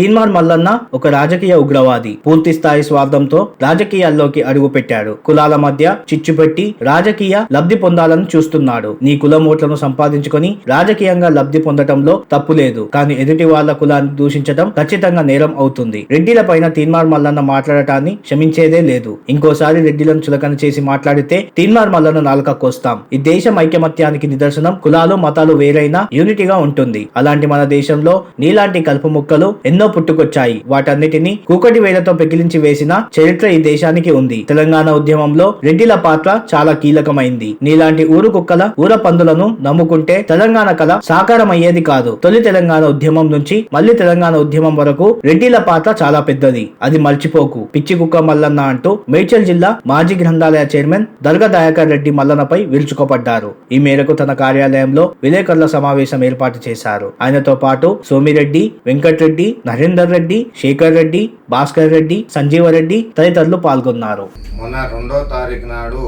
తీన్మార్ మల్లన్న ఒక రాజకీయ ఉగ్రవాది. పూర్తి స్థాయి స్వార్థంతో రాజకీయాల్లోకి అడుగు పెట్టాడు. కులాల మధ్య చిచ్చు పెట్టి రాజకీయ లబ్ధి పొందాలని చూస్తున్నాడు. నీ కులం ఓట్లను సంపాదించుకొని రాజకీయంగా లబ్ధి పొందటంలో తప్పు లేదు. కానీ ఎదుటి వాళ్ళ కులాన్ని దూషించడం ఖచ్చితంగా నేరం అవుతుంది. రెడ్డిల పైన తీన్మార్ మల్లన్న మాట్లాడటాన్ని క్షమించేదే లేదు. ఇంకోసారి రెడ్డిలను చులకన చేసి మాట్లాడితే తీన్మార్ మల్లన్న నాలుక కోస్తాం. ఈ దేశం ఐకమత్యానికి నిదర్శనం కులాలు మతాలు వేరైనా యూనిటీగా ఉంటుంది. అలాంటి మన దేశంలో నీలాంటి కలుపు ముక్కలు ఎన్నో పుట్టుకొచ్చాయి. వాటన్నిటిని కూకటి వేలతో పెకిలించి వేసిన చరిత్ర ఈ దేశానికి ఉంది. తెలంగాణ ఉద్యమంలో రెడ్డిల పాత్ర చాలా కీలకమైంది. నీలాంటి ఊరు కుక్కల ఊర పందులను నమ్ముకుంటే తెలంగాణ కళ సాకారమయ్యేది కాదు. తొలి తెలంగాణ ఉద్యమం నుంచి మళ్ళీ తెలంగాణ ఉద్యమం వరకు రెడ్డిల పాత్ర చాలా పెద్దది. అది మర్చిపోకు. పిచ్చి కుక్క మల్లన్న అంటూ మేడ్చల్ జిల్లా మాజీ గ్రంథాలయ చైర్మన్ దర్గా దయాకర్ రెడ్డి మల్లన్నపై విరుచుకోపడ్డారు. ఈ మేరకు తన కార్యాలయంలో విలేకరుల సమావేశం ఏర్పాటు చేశారు. ఆయనతో పాటు సోమిరెడ్డి వెంకటరెడ్డి నరేందర్ రెడ్డి శేఖర్ రెడ్డి భాస్కర్ రెడ్డి సంజీవరెడ్డి తదితరులు పాల్గొన్నారు. మొన్న రెండో తారీఖు నాడు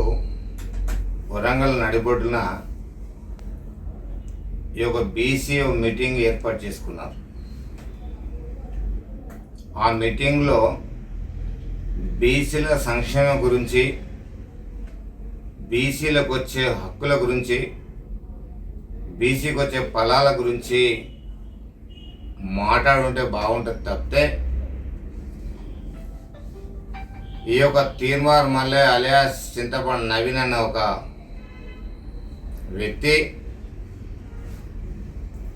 వరంగల్ నడిబొడ్డున ఈ యొక్క బీసీ మీటింగ్ ఏర్పాటు చేసుకున్నారు ఆ మీటింగ్లో బీసీల సంక్షేమం గురించి బీసీలకు వచ్చే హక్కుల గురించి బీసీకి వచ్చే ఫలాల గురించి మాట్లాడుంటే బాగుంటుంది తప్పితే ఈ యొక్క తీర్మార్ మల్లె అలియాస్ చింతపండు నవీన్ అన్న ఒక వ్యక్తి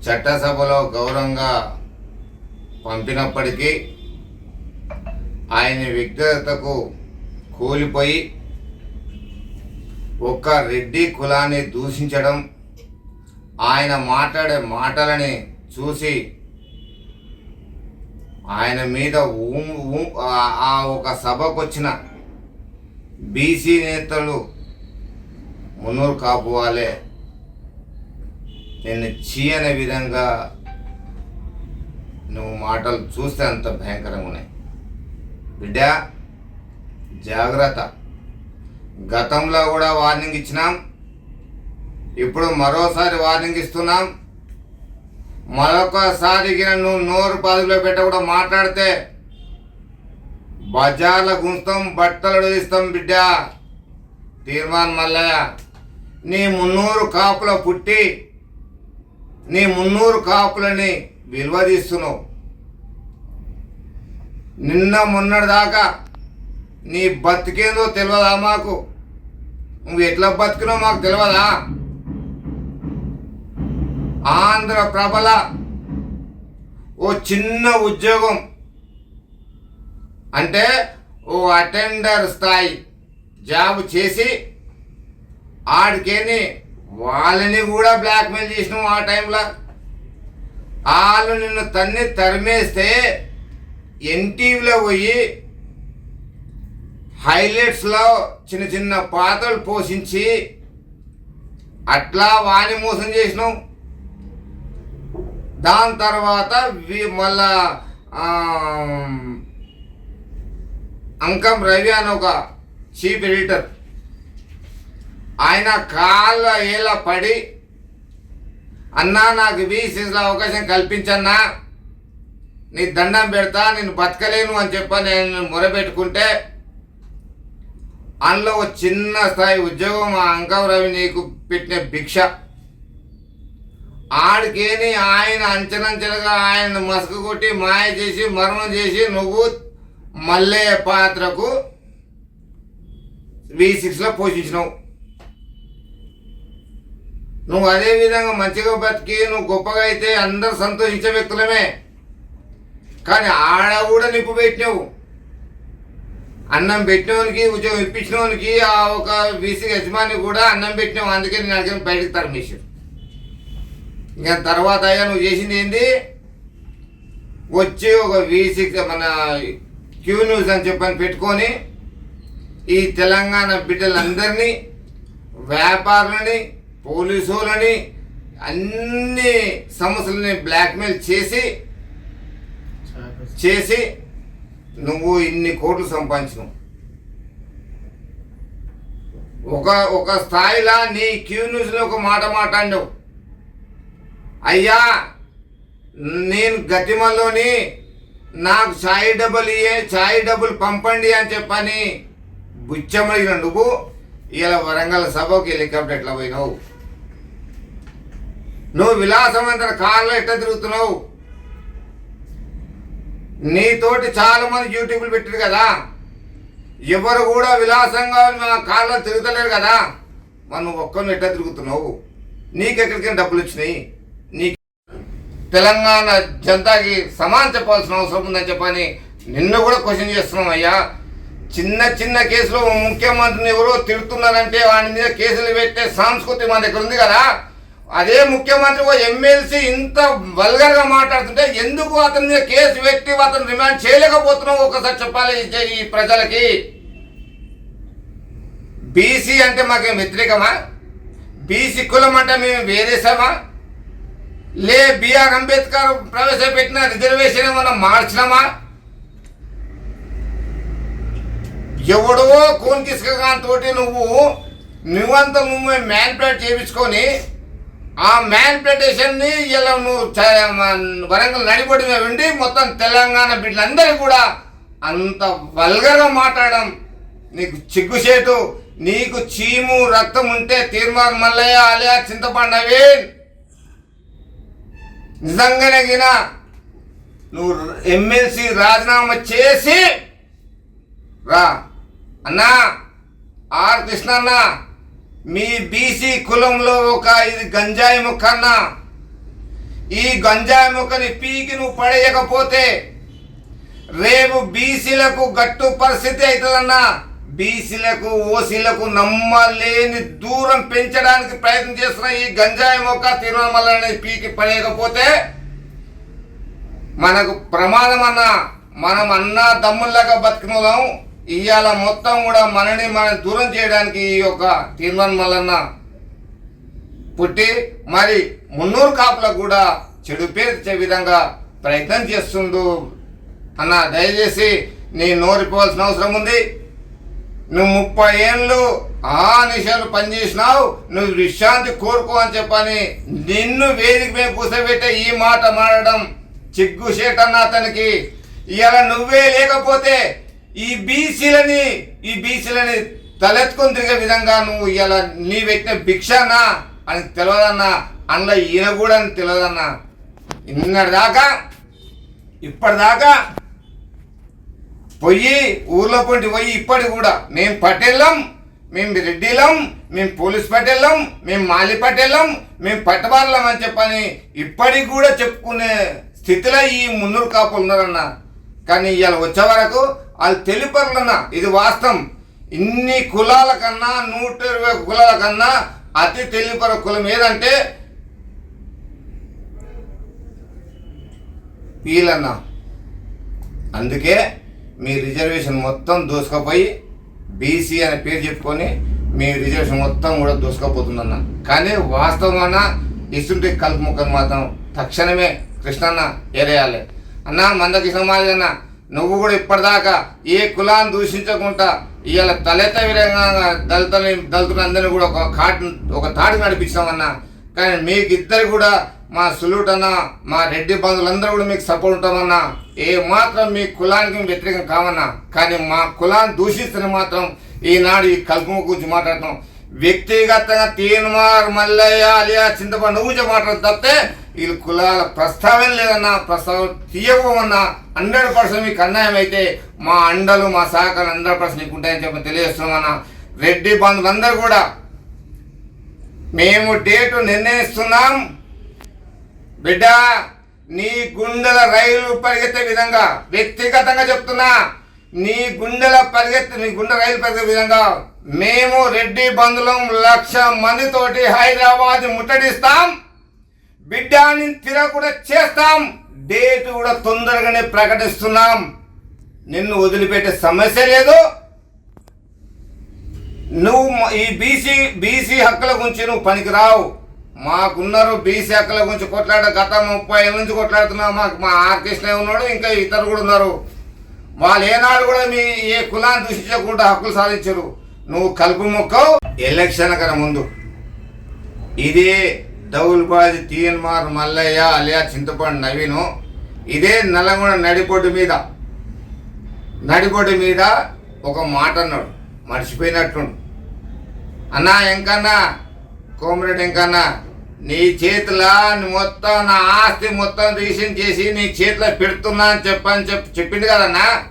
చట్టసభలో గౌరవంగా పంపినప్పటికీ ఆయన వ్యక్తిగతకు కూలిపోయి ఒక్క రెడ్డి కులాన్ని దూషించడం ఆయన మాట్లాడే మాటలని చూసి ఆయన మీద ఊ- ఊ- ఆ- ఆ ఒక సభకు వచ్చిన బీసీ నేతలు మున్నూరు కాపు వాళ్ళే. నిన్ను చీయనే విధంగా నువ్వు మాటలు చూస్తే అంత భయంకరంగా ఉన్నాయి బిడ్డ జాగ్రత్త. గతంలో కూడా వార్నింగ్ ఇచ్చినాం. ఇప్పుడు మరోసారి వార్నింగ్ ఇస్తున్నాం. మరొకసారి నువ్వు నోరు పదులో పెట్ట కూడా మాట్లాడితే బజార్ల గుంస్తాం బట్టలు ఇస్తాం బిడ్డ. తీర్మాన్ మల్లయ్య. నీ మున్నూరు కాపుల పుట్టి నీ మున్నూరు కాపులని విలువ తీస్తున్నావు. నిన్న మొన్నటి దాకా నీ బతికేందో తెలియదా మాకు? నువ్వు ఎట్లా బతికినో మాకు తెలియదా ఆంధ్ర ప్రబల ఓ చిన్న ఉద్యోగం. అంటే ఓ అటెండర్ స్థాయి జాబ్ చేసి ఆడికేని వాళ్ళని కూడా బ్లాక్మెయిల్ చేసినాం ఆ టైంలో. వాళ్ళు నిన్ను తన్ని తరిమేస్తే ఎన్టీవీలో పోయి హైలైట్స్లో చిన్న చిన్న పాత్రలు పోషించి అట్లా వాణి మోసం చేసినాం. దాని తర్వాత మళ్ళా అంకం రవి అని ఒక చీఫ్ ఎడిటర్. ఆయన కాళ్ళ ఏళ్ళ పడి అన్నా నాకు వీసీస్లో అవకాశం కల్పించన్నా నీ దండం పెడతా నేను బతకలేను అని చెప్పి నేను మొరబెట్టుకుంటే అందులో ఒక చిన్న స్థాయి ఉద్యోగం ఆ అంకం రవి నీకు పెట్టిన భిక్ష. ఆడికేని ఆయన అంచనంచలుగా ఆయన మసక కొట్టి మాయ చేసి మరణం చేసి నువ్వు మల్లయ్య పాత్రకు వి సిక్స్లో పోషించినావు. నువ్వు అదే విధంగా మంచిగా బతికి నువ్వు గొప్పగా అయితే అందరు సంతోషించే వ్యక్తులమే. కానీ ఆడ కూడా నిప్పు పెట్టినావు. అన్నం పెట్టినోనికి ఉద్యోగం ఇప్పించినోనికి ఆ ఒక బీసీ యజమాని కూడా అన్నం పెట్టినావు. అందుకే నేను అడిగిన బయటకు తరమేశారు. ఇంకా తర్వాత అయ్యా నువ్వు చేసింది ఏంటి వచ్చి ఒక వి సిక్స్ మన క్యూ న్యూస్ అని చెప్పని పెట్టుకొని ఈ తెలంగాణ బిడ్డలందరినీ వ్యాపారులని పోలీసులని అన్ని సమస్యలని బ్లాక్మెయిల్ చేసి చేసి నువ్వు ఇన్ని కోట్లు సంపాదించినావు. ఒక ఒక స్థాయిలో నీ క్యూ న్యూస్లో ఒక మాట మాట్లాడినావు. అయ్యా నేను గతిమలోని నాకు సాయి డబ్బులు ఇయ్యే సాయి డబ్బులు పంపండి అని చెప్పని బుచ్చమడిగిన నువ్వు ఇలా వరంగల్ సభకి హెలికాప్టర్ ఎట్లా పోయినావు? నువ్వు విలాసవంతర కార్లో ఎట్లా తిరుగుతున్నావు? నీతోటి చాలా మంది యూట్యూబ్లు పెట్టారు కదా? ఎవరు కూడా విలాసంగా మా కార్లో తిరుగుతలేరు కదా? మనం ఒక్కరిని ఎట్లా తిరుగుతున్నావు? నీకెక్కడికైనా డబ్బులు వచ్చినాయి? తెలంగాణ జనతాకి సమానం చెప్పాల్సిన అవసరం ఉందని చెప్పని నిన్ను కూడా క్వశ్చన్ చేస్తున్నాం అయ్యా. చిన్న చిన్న కేసులో ముఖ్యమంత్రిని ఎవరో తిడుతున్నారంటే వాడి మీద కేసులు పెట్టే సంస్కృతి మన దగ్గర ఉంది కదా. అదే ముఖ్యమంత్రి ఓ ఎమ్మెల్సీ ఇంత వల్గర్గా మాట్లాడుతుంటే ఎందుకు అతని మీద కేసు పెట్టి అతను రిమాండ్ చేయలేకపోతున్నావు ఒకసారి చెప్పాలి ఈ ప్రజలకి? బీసీ అంటే మాకేం వ్యతిరేకమా? బీసీ కులం అంటే మేము వేరేసామా? లే బిఆర్ అంబేద్కర్ ప్రవేశపెట్టిన రిజర్వేషన్ ఏమన్నా మార్చినామా? ఎవడో కోన్ తోటి నువ్వు నువ్వంతా నువ్వు మ్యాన్ప్లేట్ చేయించుకొని ఆ మ్యాన్పేటేషన్ని ఇలా నువ్వు వరంగల్ నడిపడి ఉండి మొత్తం తెలంగాణ బిడ్డలందరూ కూడా అంత వల్గర్గా మాట్లాడడం నీకు చిగ్గుచేటు నీకు చీము రక్తం ఉంటే తీర్మానం మల్లయ్య అలియా చింతపండవేన్ నిజంగానగిన నువ్వు ఎమ్మెల్సీ రాజీనామా చేసి రా. అన్నా ఆర్ కృష్ణన్న మీ బీసీ కులంలో ఒక ఇది గంజాయి ముక్క అన్న. ఈ గంజాయి ముక్కని పీకి నువ్వు పడేయకపోతే రేపు బీసీలకు గట్టు పరిస్థితి అవుతుందన్నా. బీసీలకు ఓసీలకు నమ్మలేని దూరం పెంచడానికి ప్రయత్నం చేస్తున్న ఈ గంజాయి మొక్క తిరుమల పీకి పడేయకపోతే మనకు ప్రమాదం అన్న మనం అన్న దమ్ముల్లాగా బతికినోళ్ళం. ఇవాళ మొత్తం కూడా మనని మనం దూరం చేయడానికి ఈ యొక్క తీర్మానం పుట్టి మరి మున్నూరు కాపులకు కూడా చెడు పేర్చే విధంగా ప్రయత్నం చేస్తుండు. అన్న దయచేసి నేను నోరిపోవాల్సిన అవసరం ఉంది. నువ్వు ముప్పై ఏళ్ళు ఆ నిషాలు పనిచేసినావు నువ్వు విశ్రాంతి కోరుకో అని చెప్పని నిన్ను వేదిక మీద కూర్చోబెట్టే ఈ మాట మాడడం చిగ్గు అతనికి. ఇలా నువ్వే లేకపోతే ఈ బీసీలని ఈ బీసీలని తలెత్తుకొని తిరిగే విధంగా నువ్వు ఇలా నీ పెట్టిన భిక్షనా అని తెలియదన్నా అందులో ఈయన కూడా అని తెలియదన్నా ఇన్నటిదాకా ఇప్పటిదాకా పోయి ఊర్లో పొంటి పోయి ఇప్పటికి కూడా. మేము పటేళ్ళం మేము రెడ్డిలం మేము పోలీస్ పటేళ్ళం మేము మాలి పటేళ్ళం మేము పట్టబార్లం అని చెప్పని ఇప్పటికి కూడా చెప్పుకునే స్థితిలో ఈ మున్నూరు కాపులు ఉన్నారన్న. కానీ ఇవాళ వచ్చే వరకు వాళ్ళు తెలిపరులన్న. ఇది వాస్తవం. ఇన్ని కులాల కన్నా నూట ఇరవై కులాల కన్నా అతి తెలిపర కులం ఏదంటే వీళ్ళన్న. అందుకే మీ రిజర్వేషన్ మొత్తం దూసుకపోయి బీసీ అనే పేరు చెప్పుకొని మీ రిజర్వేషన్ మొత్తం కూడా దూసుకుపోతుందన్న. కానీ వాస్తవంగా ఇస్తుంటే కలుపు ముక్కను మాత్రం తక్షణమే కృష్ణన్న ఏరేయాలి. అన్న మందకృష్ణ మాది అన్న నువ్వు కూడా ఇప్పటిదాకా ఏ కులాన్ని దూషించకుండా ఇవాళ దళిత విధంగా దళితులని దళితులందరినీ కూడా ఒక కాటు ఒక తాడు నడిపించామన్నా కానీ మీకు ఇద్దరు కూడా మా సులూట్ అన్న మా రెడ్డి బంధువులందరూ కూడా మీకు సపోర్ట్ ఉంటామన్నా. ఏ మాత్రం మీ కులానికి వ్యతిరేకం కావన్నా. కానీ మా కులాన్ని దూషిస్తున్న మాత్రం ఈనాడు ఈ కల్పము గురించి మాట్లాడతాం వ్యక్తిగతంగా తీన్మార్ మల్లయ్య అలియా చింతపండు నువ్వు మాట్లాడతాం తప్పితే వీళ్ళు కులాల ప్రస్తావన లేదన్నా ప్రస్తావన తీయకపోమన్నా హండ్రెడ్ పర్సెంట్ మీకు అన్యాయం అయితే మా అండలు మా సహకారం హండ్రెడ్ పర్సెంట్ మీకు ఉంటాయని చెప్పి తెలియజేస్తున్నామన్నా. రెడ్డి బంధువులందరూ కూడా మేము డేటు నిర్ణయిస్తున్నాం. బిడ్డ నీ గుండెల రైలు పరిగెత్తే విధంగా వ్యక్తిగతంగా చెప్తున్నా నీ గుండెల పరిగెత్తే నీ గుండె రైలు పరిగెత్తే విధంగా మేము రెడ్డి బంధులం లక్ష మందితోటి హైదరాబాద్ ముట్టడిస్తాం. బిడ్డాని కూడా చేస్తాం. డేట్ కూడా తొందరగానే ప్రకటిస్తున్నాం. నిన్ను వదిలిపెట్టే సమస్య లేదు. నువ్వు ఈ బీసీ బీసీ హక్కుల గురించి నువ్వు పనికిరావు. మాకున్నారు బీసీ హక్కుల గురించి కొట్లాడ గత ముప్పై ఏళ్ళ నుంచి కొట్లాడుతున్నావు మాకు మా ఆర్ కృష్ణ ఉన్నాడు ఇంకా ఇతరు కూడా ఉన్నారు. వాళ్ళు ఏనాడు కూడా మీ ఏ కులాన్ని దూషించకుండా హక్కులు సాధించరు. నువ్వు కలుపు మొక్కవు ఎలక్షన్ కన్నా ముందు. ఇది దౌల్బాజీ తీయన్మార్ మల్లయ్య అలియా చింతపండు నవీను ఇదే నల్లగొండ నడిపొడ్డు మీద. నడిపొడ్డు మీద ఒక మాట అన్నాడు. మర్చిపోయినట్టుండు. అన్నా ఎంకన్నా కోమరెడ్డి ఎంకన్నా నీ చేతిలో మొత్తం నా ఆస్తి మొత్తం రీసెంట్ చేసి నీ చేతిలో పెడుతున్నా అని చెప్పని చెప్పి చెప్పింది కదన్నా?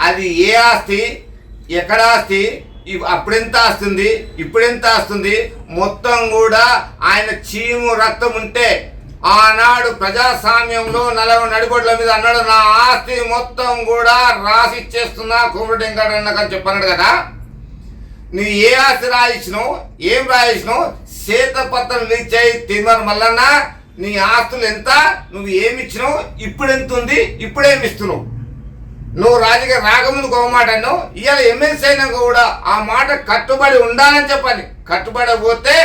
అది ఏ ఆస్తి? ఎక్కడ ఆస్తి? అప్పుడెంత ఆస్తుంది? ఇప్పుడెంత ఆస్తుంది? మొత్తం కూడా ఆయన చీము రక్తం ఉంటే ఆనాడు ప్రజాస్వామ్యంలో నలభై నడిబొడ్ల మీద అన్నాడు నా ఆస్తి మొత్తం కూడా రాసి ఇచ్చేస్తున్నా కోమరెడ్డి వెంకటరమణ చెప్పన్నాడు కదా. నువ్వు ఏ ఆస్తి రాయించినావు ఏం రాయించినావు శ్వేతపత్రం ఇచ్చాయి తిరుమల మల్లన్న నీ ఆస్తులు ఎంత నువ్వు ఏమి ఇచ్చినావు ఇప్పుడు ఎంత ఉంది ఇప్పుడేమి ఇస్తున్నావు నువ్వు రాజకీయ రాకముందు ఒక మాట అన్నావు ఇవాళ ఎమ్మెల్సీ అయినాక కూడా ఆ మాట కట్టుబడి ఉండాలని చెప్పాలి. కట్టుబడి పోతే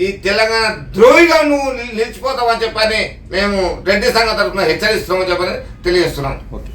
ఈ తెలంగాణ ద్రోహిగా నువ్వు నిల్- నిలిచిపోతావని చెప్పని మేము రెడ్డి సంఘ తరఫున హెచ్చరిస్తున్నామని చెప్పని తెలియజేస్తున్నాం. ఓకే.